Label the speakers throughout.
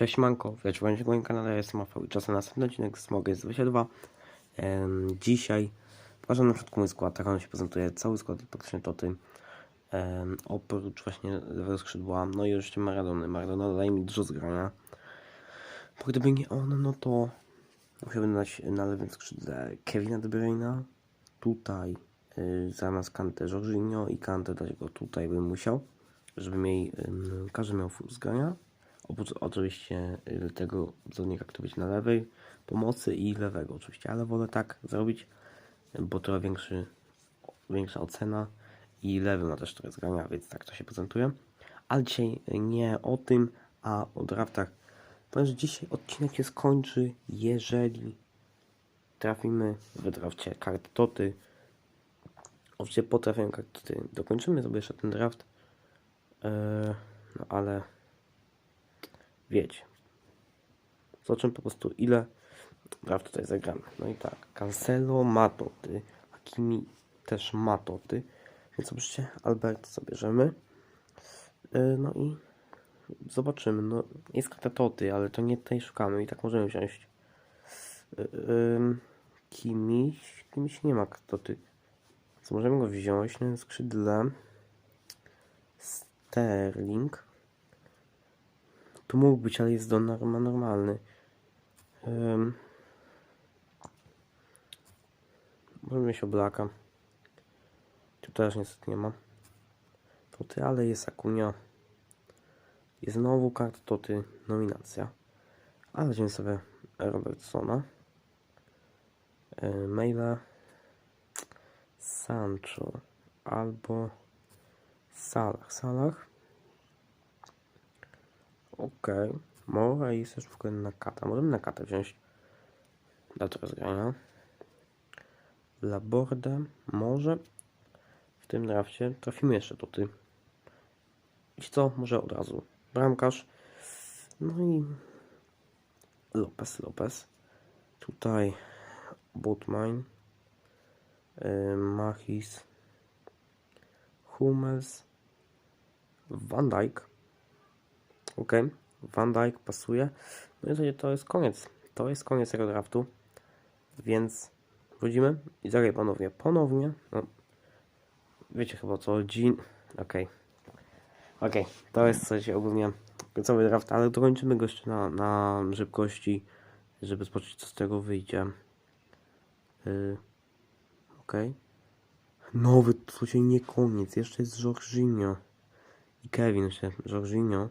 Speaker 1: Cześć Manko, witajcie w moim kanale, jestem Rafał i czas na następny odcinek z jest 22. Em, dzisiaj pokażę na początku mój skład, tak on się prezentuje, cały skład praktycznie to tym. Em, oprócz właśnie lewego skrzydła, no i oczywiście Maradony. Maradona daje mi dużo zgrania. Bo gdyby nie on, no to musiałbym dać na lewym skrzydle Kevina De Bruyne'a, tutaj y, zamiast Kante Jorginho i Kante dać go tutaj bym musiał, żeby mieli, każdy miał full zgrania. Oprócz oczywiście y, tego zawodnika, który będzie na lewej pomocy i lewego oczywiście, ale wolę tak zrobić, bo trochę większy, większa ocena i lewy ma też trochę zgrania, więc tak to się prezentuje. Ale dzisiaj nie o tym, a o draftach. Ponieważ dzisiaj odcinek się skończy, jeżeli trafimy w drafcie karty Toty. Oczywiście po trafieniu Toty dokończymy sobie jeszcze ten draft. Eee, no ale wiecie. Zobaczymy po prostu ile draft tutaj zagramy. No i tak, Cancelo ma toty, Hakimi też ma toty, więc zobaczcie, Alberto zabierzemy. Yy, no i zobaczymy. No, jest karta toty, ale to nie tutaj szukamy i tak możemy wziąć. Yy, yy, Kimiś, Kimiś nie ma toty. Co możemy go wziąć na skrzydle. Sterling. Tu mógł być, ale jest Donnarumma normalny. Um, możemy mieć Oblaka. Tu też niestety nie ma. Toty, ale jest Akunia. Jest znowu karta Toty, nominacja. Ale weźmiemy sobie Robertsona. E, maila. Sancho. Albo Salah. Salah. Okej. Też w ogóle na kata. Możemy na katę wziąć. Dla tego zgrania. Labordę. Może w tym drafcie trafimy jeszcze ty. I co? Może od razu. Bramkarz. No i Lopez, Lopez. Tutaj Botmain. Yy, Machis. Hummels. Van Dijk. Ok, Van Dijk pasuje. No i to jest koniec. To jest koniec tego draftu. Więc wchodzimy i zagraj ponownie. Ponownie. No, wiecie chyba co chodzi. Ok. Ok, to jest słuchajcie, ogólnie końcowy draft, ale dokończymy go jeszcze na, na szybkości, żeby zobaczyć co z tego wyjdzie. Yy, ok. Nowy, to się nie koniec. Jeszcze jest Jorginho. I Kevin się. Jorginho.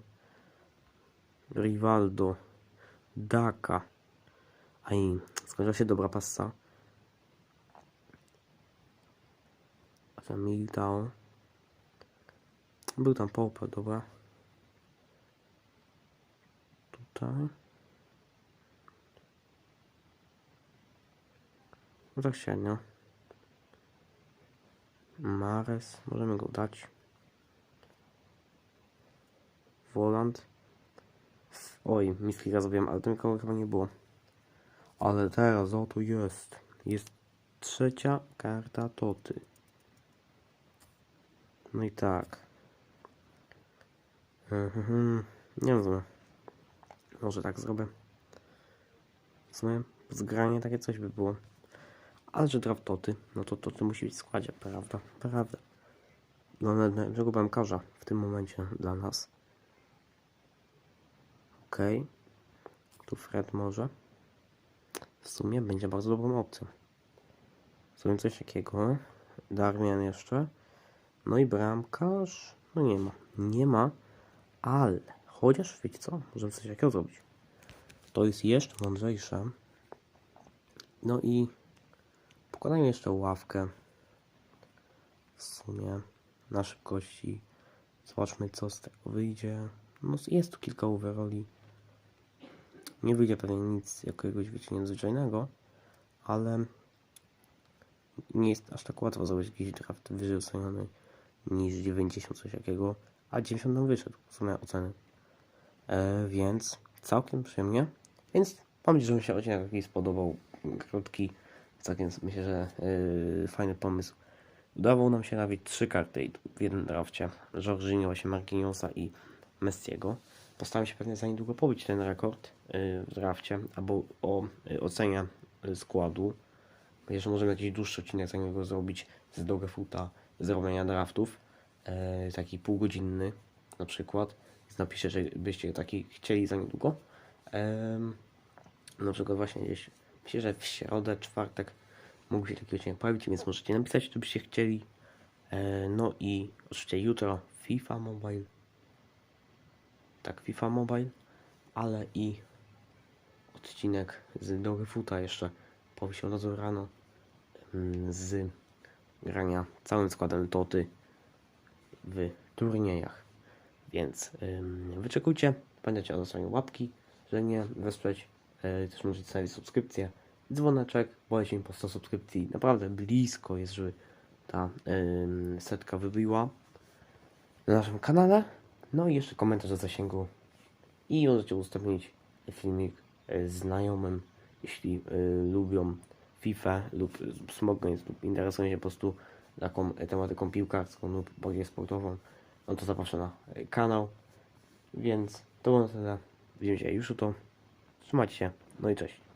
Speaker 1: Rivaldo, Daka. Aj, skończyła się dobra passa. A tam Militao. Był tam Pope, dobra. Tutaj. No tak średnio. Mares, możemy go dać. Woland. Oj, miskika zrobiłem, ale to nikogo chyba nie było. Ale teraz oto jest. Jest trzecia karta Toty. No i tak. Mhm. Nie co. Może tak zrobię. W sumie zgranie takie coś by było. Ale że draft Toty, no to Toty musi być w składzie, prawda? Prawda. No, najlepszego bramkarza w tym momencie dla nas. Ok. Tu Fred może. W sumie będzie bardzo dobrą opcją. Zrobimy coś takiego. Darmian jeszcze. No i bramkarz. No nie ma. Nie ma. Ale. Chociaż wiecie co? Możemy coś takiego zrobić. To jest jeszcze mądrzejsze. No i pokładajmy jeszcze ławkę. W sumie na szybkości. Zobaczmy co z tego wyjdzie. No jest tu kilka overoli. Nie wyjdzie pewnie nic jakiegoś wiecie ale nie jest aż tak łatwo zrobić jakiś draft wyżej oceniony niż 90 coś jakiego, a 90 nam wyszedł w sumie oceny. E, więc całkiem przyjemnie. Więc mam nadzieję, że mi się odcinek jakiś spodobał. Krótki, całkiem myślę, że yy, fajny pomysł. Udało nam się trafić trzy karty w jednym drafcie. Jorginho, właśnie Marquinhosa i Messiego. Postaram się pewnie za niedługo pobić ten rekord y, w drafcie, albo o y, ocenie y, składu. Myślę, że możemy jakiś dłuższy odcinek za niego zrobić z Dogefuta, z robienia draftów, e, taki półgodzinny na przykład. Napiszę, że byście taki chcieli za niedługo. Na przykład właśnie gdzieś, myślę, że w środę, czwartek mógł się taki odcinek pojawić, więc możecie napisać, czy byście chcieli. E, no i oczywiście jutro FIFA Mobile. Tak, FIFA Mobile, ale i odcinek z Dogefuta jeszcze pojawi się od razu rano mm, z grania całym składem Toty w turniejach. Więc wyczekujcie, pamiętajcie o zostawieniu łapki, że nie wesprzeć. E, też możecie zostawić subskrypcję, dzwoneczek, bo jeśli po 100 subskrypcji naprawdę blisko jest, żeby ta ym, setka wybiła na naszym kanale. No i jeszcze komentarz do zasięgu i możecie udostępnić filmik e, znajomym, jeśli y, lubią FIFA lub Smog Games lub interesują się po prostu taką e, tematyką piłkarską lub bardziej sportową, no to zapraszam na e, kanał. Więc to było na tyle. Widzimy się już jutro. Trzymajcie się, no i cześć.